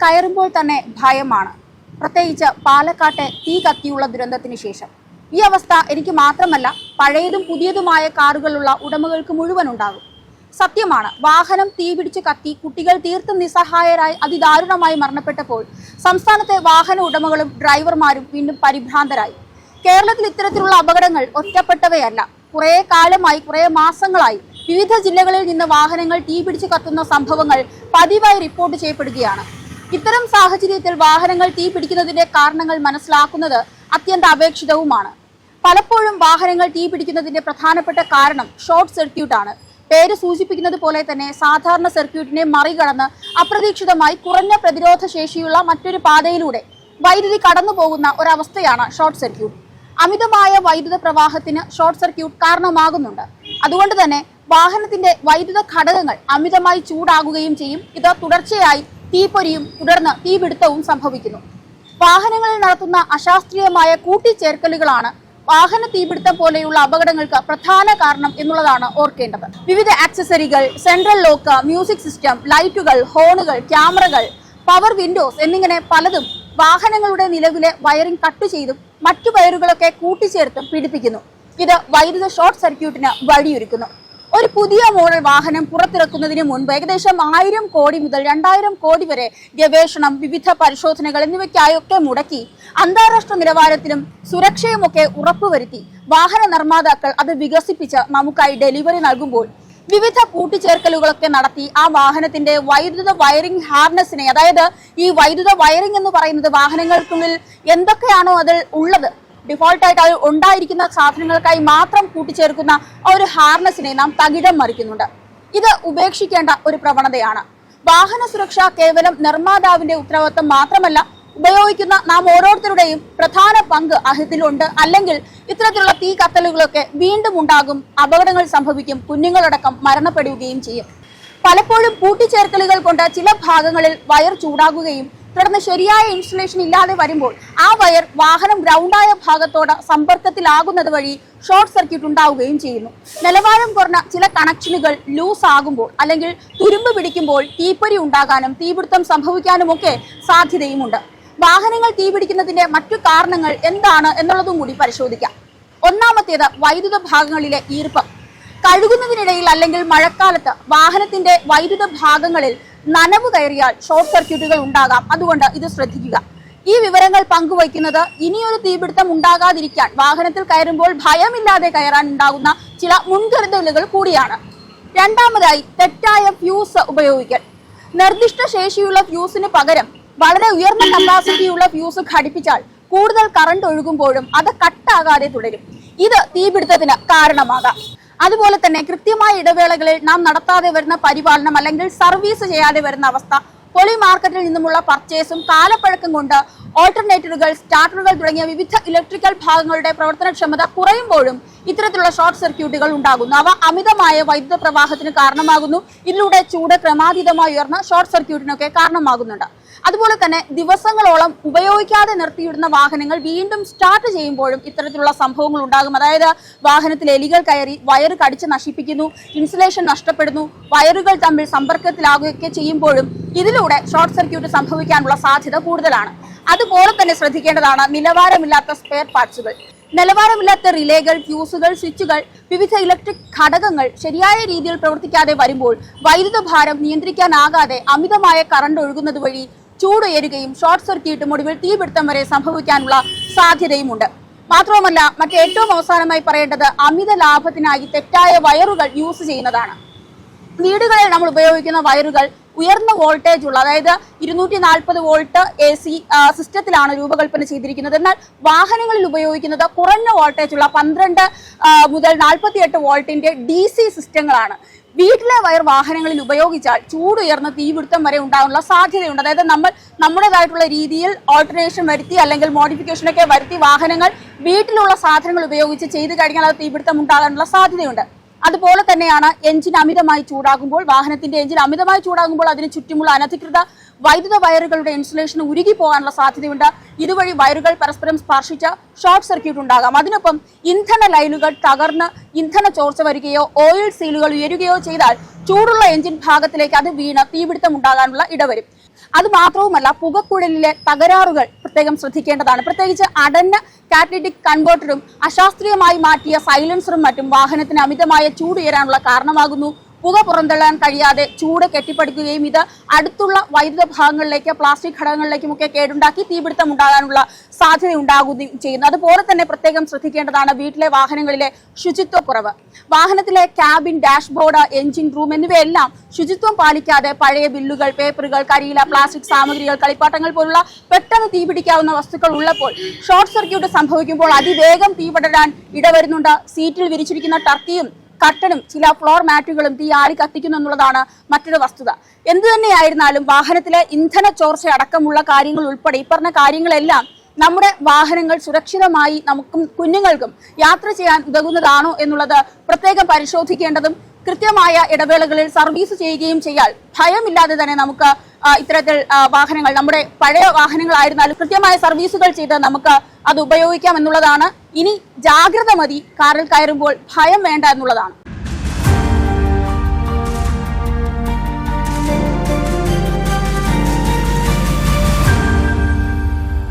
കയറുമ്പോൾ തന്നെ ഭയമാണ്. പ്രത്യേകിച്ച് പാലക്കാട്ടെ തീ കത്തിയുള്ള ദുരന്തത്തിന് ശേഷം. ഈ അവസ്ഥ എനിക്ക് മാത്രമല്ല പഴയതും പുതിയതുമായ കാറുകളുള്ള ഉടമകൾക്ക് മുഴുവൻ ഉണ്ടാകും. സത്യമാണ് വാഹനം തീപിടിച്ച് കത്തി കുട്ടികൾ തീർത്തും നിസ്സഹായരായി അതിദാരുണമായി മരണപ്പെട്ടപ്പോൾ സംസ്ഥാനത്തെ വാഹന ഉടമകളും ഡ്രൈവർമാരും വീണ്ടും പരിഭ്രാന്തരായി. കേരളത്തിൽ ഇത്തരത്തിലുള്ള അപകടങ്ങൾ ഒറ്റപ്പെട്ടവയല്ല. കുറേ കാലമായി കുറേ മാസങ്ങളായി വിവിധ ജില്ലകളിൽ നിന്ന് വാഹനങ്ങൾ തീപിടിച്ച് കത്തുന്ന സംഭവങ്ങൾ പതിവായി റിപ്പോർട്ട് ചെയ്യപ്പെടുകയാണ്. ഇത്തരം സാഹചര്യത്തിൽ വാഹനങ്ങൾ തീ പിടിക്കുന്നതിന്റെ കാരണങ്ങൾ മനസ്സിലാക്കുന്നത് അത്യന്ത അപേക്ഷിതവുമാണ് പലപ്പോഴും വാഹനങ്ങൾ തീ പിടിക്കുന്നതിന്റെ പ്രധാനപ്പെട്ട കാരണം ഷോർട്ട് സർക്യൂട്ട് ആണ്. പേര് സൂചിപ്പിക്കുന്നത് പോലെ തന്നെ സാധാരണ സർക്യൂട്ടിനെ മറികടന്ന് അപ്രതീക്ഷിതമായി കുറഞ്ഞ പ്രതിരോധ ശേഷിയുള്ള മറ്റൊരു പാതയിലൂടെ വൈദ്യുതി കടന്നു പോകുന്ന ഒരവസ്ഥയാണ് ഷോർട്ട് സർക്യൂട്ട്. അമിതമായ വൈദ്യുത പ്രവാഹത്തിന് ഷോർട്ട് സർക്യൂട്ട് കാരണമാകുന്നുണ്ട്. അതുകൊണ്ട് തന്നെ വാഹനത്തിന്റെ വൈദ്യുത ഘടകങ്ങൾ അമിതമായി ചൂടാകുകയും ചെയ്യും. ഇത് തുടർച്ചയായി തീപ്പൊരിയും തുടർന്ന് തീപിടുത്തവും സംഭവിക്കുന്നു. വാഹനങ്ങളിൽ നടത്തുന്ന അശാസ്ത്രീയമായ കൂട്ടിച്ചേർക്കലുകളാണ് വാഹന തീപിടുത്തം പോലെയുള്ള അപകടങ്ങൾക്ക് പ്രധാന കാരണം എന്നുള്ളതാണ് ഓർക്കേണ്ടത്. വിവിധ ആക്സസറികൾ സെൻട്രൽ ലോക്ക് മ്യൂസിക് സിസ്റ്റം ലൈറ്റുകൾ ഹോണുകൾ ക്യാമറകൾ പവർ വിൻഡോസ് എന്നിങ്ങനെ പലതും വാഹനങ്ങളുടെ നിലവിലെ വയറിംഗ് കട്ട് ചെയ്തും മറ്റു വയറുകളൊക്കെ കൂട്ടിച്ചേർത്തും പിടിപ്പിക്കുന്നു ഇത് വൈദ്യുത ഷോർട്ട് സർക്യൂട്ടിന് വഴിയൊരുക്കുന്നു. ഒരു പുതിയ മോഡൽ വാഹനം പുറത്തിറക്കുന്നതിന് മുൻപ് ഏകദേശം ആയിരം കോടി മുതൽ രണ്ടായിരം കോടി വരെ ഗവേഷണം വിവിധ പരിശോധനകൾ എന്നിവയ്ക്കായൊക്കെ മുടക്കി അന്താരാഷ്ട്ര നിലവാരത്തിലും സുരക്ഷയുമൊക്കെ ഉറപ്പുവരുത്തി. വാഹന നിർമ്മാതാക്കൾ അത് വികസിപ്പിച്ച് നമുക്കായി ഡെലിവറി നൽകുമ്പോൾ വിവിധ കൂട്ടിച്ചേർക്കലുകളൊക്കെ നടത്തി ആ വാഹനത്തിന്റെ വൈദ്യുത വയറിംഗ് ഹാർനസിനെ അതായത് ഈ വൈദ്യുത വയറിംഗ് എന്ന് പറയുന്നത് വാഹനങ്ങൾക്കുള്ളിൽ എന്തൊക്കെയാണോ അതിൽ ഉള്ളത് ഡിഫോൾട്ടായിട്ട് അത് ഉണ്ടായിരിക്കുന്ന സാധനങ്ങൾക്കായി മാത്രം കൂട്ടിച്ചേർക്കുന്ന ഒരു ഹാർനസിനെ നാം തകിടം മറിക്കുന്നുണ്ട്. ഇത് ഉപേക്ഷിക്കേണ്ട ഒരു പ്രവണതയാണ്. വാഹന സുരക്ഷ കേവലം നിർമ്മാതാവിന്റെ ഉത്തരവാദിത്വം മാത്രമല്ല ഉപയോഗിക്കുന്ന നാം ഓരോരുത്തരുടെയും പ്രധാന പങ്ക് അഹിത്തിലുണ്ട് അല്ലെങ്കിൽ ഇത്തരത്തിലുള്ള തീ കത്തലുകളൊക്കെ വീണ്ടും ഉണ്ടാകും അപകടങ്ങൾ സംഭവിക്കും കുഞ്ഞുങ്ങളടക്കം മരണപ്പെടുകയും ചെയ്യും. പലപ്പോഴും കൂട്ടിച്ചേർക്കലുകൾ കൊണ്ട് ചില ഭാഗങ്ങളിൽ വയർ ചൂടാകുകയും തുടർന്ന് ശരിയായ ഇൻസ്റ്റലേഷൻ ഇല്ലാതെ വരുമ്പോൾ ആ വയർ വാഹനം ഗ്രൗണ്ടായ ഭാഗത്തോട് സമ്പർക്കത്തിലാകുന്നത് വഴി ഷോർട്ട് സർക്യൂട്ട് ഉണ്ടാവുകയും ചെയ്യുന്നു. നിലവാരം കുറഞ്ഞ ചില കണക്ഷനുകൾ ലൂസ് ആകുമ്പോൾ അല്ലെങ്കിൽ തുരുമ്പ് പിടിക്കുമ്പോൾ തീപ്പൊരി ഉണ്ടാകാനും തീപിടുത്തം സംഭവിക്കാനുമൊക്കെ സാധ്യതയുമുണ്ട്. വാഹനങ്ങൾ തീപിടിക്കുന്നതിന്റെ മറ്റു കാരണങ്ങൾ എന്താണ് എന്നുള്ളതും കൂടി പരിശോധിക്കാം. ഒന്നാമത്തേത് വൈദ്യുത ഭാഗങ്ങളിലെ ഈർപ്പം. കഴുകുന്നതിനിടയിൽ അല്ലെങ്കിൽ മഴക്കാലത്ത് വാഹനത്തിന്റെ വൈദ്യുത ഭാഗങ്ങളിൽ നനവ് കയറിയാൽ ഷോർട്ട് സർക്യൂട്ടുകൾ ഉണ്ടാകാം. അതുകൊണ്ട് ഇത് ശ്രദ്ധിക്കുക. ഈ വിവരങ്ങൾ പങ്കുവയ്ക്കുന്നത് ഇനിയൊരു തീപിടുത്തം ഉണ്ടാകാതിരിക്കാൻ വാഹനത്തിൽ കയറുമ്പോൾ ഭയമില്ലാതെ കയറാൻ ഉണ്ടാകുന്ന ചില മുൻകരുതലുകൾ കൂടിയാണ്. രണ്ടാമതായി തെറ്റായ ഫ്യൂസ് ഉപയോഗിക്കൽ. നിർദ്ദിഷ്ട ശേഷിയുള്ള ഫ്യൂസിന് പകരം വളരെ ഉയർന്ന കപ്പാസിറ്റിയുള്ള ഫ്യൂസ് ഘടിപ്പിച്ചാൽ കൂടുതൽ കറണ്ട് ഒഴുകുമ്പോഴും അത് കട്ടാകാതെ തുടരും. ഇത് തീപിടുത്തത്തിന് കാരണമാകാം. അതുപോലെ തന്നെ കൃത്യമായ ഇടവേളകളിൽ നാം നടത്താതെ വരുന്ന പരിപാലനം അല്ലെങ്കിൽ സർവീസ് ചെയ്യാതെ വരുന്ന അവസ്ഥ പൊളി മാർക്കറ്റിൽ നിന്നുമുള്ള പർച്ചേസും കാലപ്പഴക്കം കൊണ്ട് ഓൾട്ടർനേറ്ററുകൾ സ്റ്റാർട്ടറുകൾ തുടങ്ങിയ വിവിധ ഇലക്ട്രിക്കൽ ഭാഗങ്ങളുടെ പ്രവർത്തനക്ഷമത കുറയുമ്പോഴും ഇത്തരത്തിലുള്ള ഷോർട്ട് സർക്യൂട്ടുകൾ ഉണ്ടാകുന്നു. അവ അമിതമായ വൈദ്യുത പ്രവാഹത്തിന് കാരണമാകുന്നു. ഇതിലൂടെ ചൂട് ക്രമാതീതമായി ഉയർന്ന ഷോർട്ട് സർക്യൂട്ടിനൊക്കെ കാരണമാകുന്നുണ്ട്. അതുപോലെ തന്നെ ദിവസങ്ങളോളം ഉപയോഗിക്കാതെ നിർത്തിയിടുന്ന വാഹനങ്ങൾ വീണ്ടും സ്റ്റാർട്ട് ചെയ്യുമ്പോഴും ഇത്തരത്തിലുള്ള സംഭവങ്ങൾ ഉണ്ടാകും. അതായത് വാഹനത്തിൽ എലികൾ കയറി വയർ കടിച്ച് നശിപ്പിക്കുന്നു ഇൻസുലേഷൻ നഷ്ടപ്പെടുന്നു വയറുകൾ തമ്മിൽ സമ്പർക്കത്തിലാകുകയൊക്കെ ചെയ്യുമ്പോഴും ഇതിലൂടെ ഷോർട്ട് സർക്യൂട്ട് സംഭവിക്കാനുള്ള സാധ്യത കൂടുതലാണ്. അതുപോലെ തന്നെ ശ്രദ്ധിക്കേണ്ടതാണ് നിലവാരമില്ലാത്ത സ്പെയർ പാർട്സുകൾ നിലവാരമില്ലാത്ത റിലേകൾ ഫ്യൂസുകൾ സ്വിച്ചുകൾ വിവിധ ഇലക്ട്രിക് ഘടകങ്ങൾ ശരിയായ രീതിയിൽ പ്രവർത്തിക്കാതെ വരുമ്പോൾ വൈദ്യുത ഭാരം നിയന്ത്രിക്കാനാകാതെ അമിതമായ കറണ്ട് ഒഴുകുന്നത് വഴി ചൂടുയരുകയും ഷോർട്ട് സർക്യൂട്ട് ഒടുവിൽ തീപിടുത്തം വരെ സംഭവിക്കാനുള്ള സാധ്യതയുമുണ്ട്. മാത്രവുമല്ല മറ്റേറ്റവും അവസാനമായി പറയേണ്ടത് അമിത ലാഭത്തിനായി തെറ്റായ വയറുകൾ യൂസ് ചെയ്യുന്നതാണ്. വീടുകളിൽ നമ്മൾ ഉപയോഗിക്കുന്ന വയറുകൾ ഉയർന്ന വോൾട്ടേജ് ഉള്ള അതായത് ഇരുന്നൂറ്റി നാൽപ്പത് വോൾട്ട് എ സി സിസ്റ്റത്തിലാണ് രൂപകൽപ്പന ചെയ്തിരിക്കുന്നത്. എന്നാൽ വാഹനങ്ങളിൽ ഉപയോഗിക്കുന്നത് കുറഞ്ഞ വോൾട്ടേജ് ഉള്ള പന്ത്രണ്ട് മുതൽ നാൽപ്പത്തി എട്ട് വോൾട്ടിന്റെ ഡി സി സിസ്റ്റങ്ങളാണ്. വീട്ടിലെ വയർ വാഹനങ്ങളിൽ ഉപയോഗിച്ചാൽ ചൂടുയർന്ന തീപിടുത്തം വരെ ഉണ്ടാകാനുള്ള സാധ്യതയുണ്ട്. അതായത് നമ്മൾ നമ്മുടേതായിട്ടുള്ള രീതിയിൽ ഓൾട്ടർനേഷൻ വരുത്തി അല്ലെങ്കിൽ മോഡിഫിക്കേഷനൊക്കെ വരുത്തി വാഹനങ്ങൾ വീട്ടിലുള്ള സാധനങ്ങൾ ഉപയോഗിച്ച് ചെയ്ത് കഴിഞ്ഞാൽ അത് തീപിടുത്തം ഉണ്ടാകാനുള്ള സാധ്യതയുണ്ട്. അതുപോലെ തന്നെയാണ് എഞ്ചിൻ അമിതമായി ചൂടാകുമ്പോൾ വാഹനത്തിന്റെ എഞ്ചിൻ അമിതമായി ചൂടാകുമ്പോൾ അതിന് ചുറ്റുമുള്ള അനധികൃത വൈദ്യുത വയറുകളുടെ ഇൻസുലേഷൻ ഉരുകി പോകാനുള്ള സാധ്യതയുണ്ട്. ഇതുവഴി വയറുകൾ പരസ്പരം സ്പർശിച്ച ഷോർട്ട് സർക്യൂട്ട് ഉണ്ടാകാം. അതിനൊപ്പം ഇന്ധന ലൈനുകൾ തകർന്ന് ഇന്ധന ചോർച്ച വരികയോ ഓയിൽ സീലുകൾ ഉയരുകയോ ചെയ്താൽ ചൂടുള്ള എഞ്ചിൻ ഭാഗത്തിലേക്ക് അത് വീണ് തീപിടുത്തം ഉണ്ടാകാനുള്ള ഇടവരും. അത് മാത്രവുമല്ല പുകക്കുഴലിലെ തകരാറുകൾ പ്രത്യേകം ശ്രദ്ധിക്കേണ്ടതാണ്. പ്രത്യേകിച്ച് അടഞ്ഞ കാറ്റലിറ്റിക് കൺവേർട്ടറും അശാസ്ത്രീയമായി മാറ്റിയ സൈലൻസറും മറ്റും വാഹനത്തിന് അമിതമായ ചൂടുയരാനുള്ള കാരണമാകുന്നു. പുക പുറന്തള്ളാൻ കഴിയാതെ ചൂട് കെട്ടിപ്പടുക്കുകയും ഇത് അടുത്തുള്ള വൈദ്യുത ഭാഗങ്ങളിലേക്ക് പ്ലാസ്റ്റിക് ഘടകങ്ങളിലേക്കുമൊക്കെ കേടുണ്ടാക്കി തീപിടുത്തം ഉണ്ടാകാനുള്ള സാധ്യത ഉണ്ടാകുകയും ചെയ്യുന്നു. അതുപോലെ തന്നെ പ്രത്യേകം ശ്രദ്ധിക്കേണ്ടതാണ് വീട്ടിലെ വാഹനങ്ങളിലെ ശുചിത്വക്കുറവ് വാഹനത്തിലെ ക്യാബിൻ ഡാഷ്ബോർഡ് എഞ്ചിൻ റൂം എന്നിവയെല്ലാം ശുചിത്വം പാലിക്കാതെ പഴയ ബില്ലുകൾ പേപ്പറുകൾ കരിയില പ്ലാസ്റ്റിക് സാമഗ്രികൾ കളിപ്പാട്ടങ്ങൾ പോലുള്ള പെട്ടെന്ന് തീപിടിക്കാവുന്ന വസ്തുക്കൾ ഉള്ളപ്പോൾ ഷോർട്ട് സർക്യൂട്ട് സംഭവിക്കുമ്പോൾ അതിവേഗം തീപടരാൻ ഇടവരുന്നുണ്ട്. സീറ്റിൽ വിരിച്ചിരിക്കുന്ന ടർക്കിയും കട്ടനും ചില ഫ്ലോർ മാറ്റുകളും തീ ആളി കത്തിക്കുന്നു എന്നുള്ളതാണ് മറ്റൊരു വസ്തുത. എന്തു തന്നെയായിരുന്നാലും വാഹനത്തിലെ ഇന്ധന ചോർച്ച അടക്കമുള്ള കാര്യങ്ങൾ ഉൾപ്പെടെ ഈ പറഞ്ഞ കാര്യങ്ങളെല്ലാം നമ്മുടെ വാഹനങ്ങൾ സുരക്ഷിതമായി നമുക്കും കുഞ്ഞുങ്ങൾക്കും യാത്ര ചെയ്യാൻ ഉതകുന്നതാണോ എന്നുള്ളത് പ്രത്യേകം പരിശോധിക്കേണ്ടതും കൃത്യമായ ഇടവേളകളിൽ സർവീസ് ചെയ്യുകയും ചെയ്യാൽ ഭയമില്ലാതെ തന്നെ നമുക്ക് ഇത്തരത്തിൽ വാഹനങ്ങൾ നമ്മുടെ പഴയ വാഹനങ്ങളായിരുന്നാലും കൃത്യമായ സർവീസുകൾ ചെയ്ത് നമുക്ക് അത് ഉപയോഗിക്കാം എന്നുള്ളതാണ്. ഇനി ജാഗ്രത മതി കാറിൽ കയറുമ്പോൾ ഭയം വേണ്ട എന്നുള്ളതാണ്.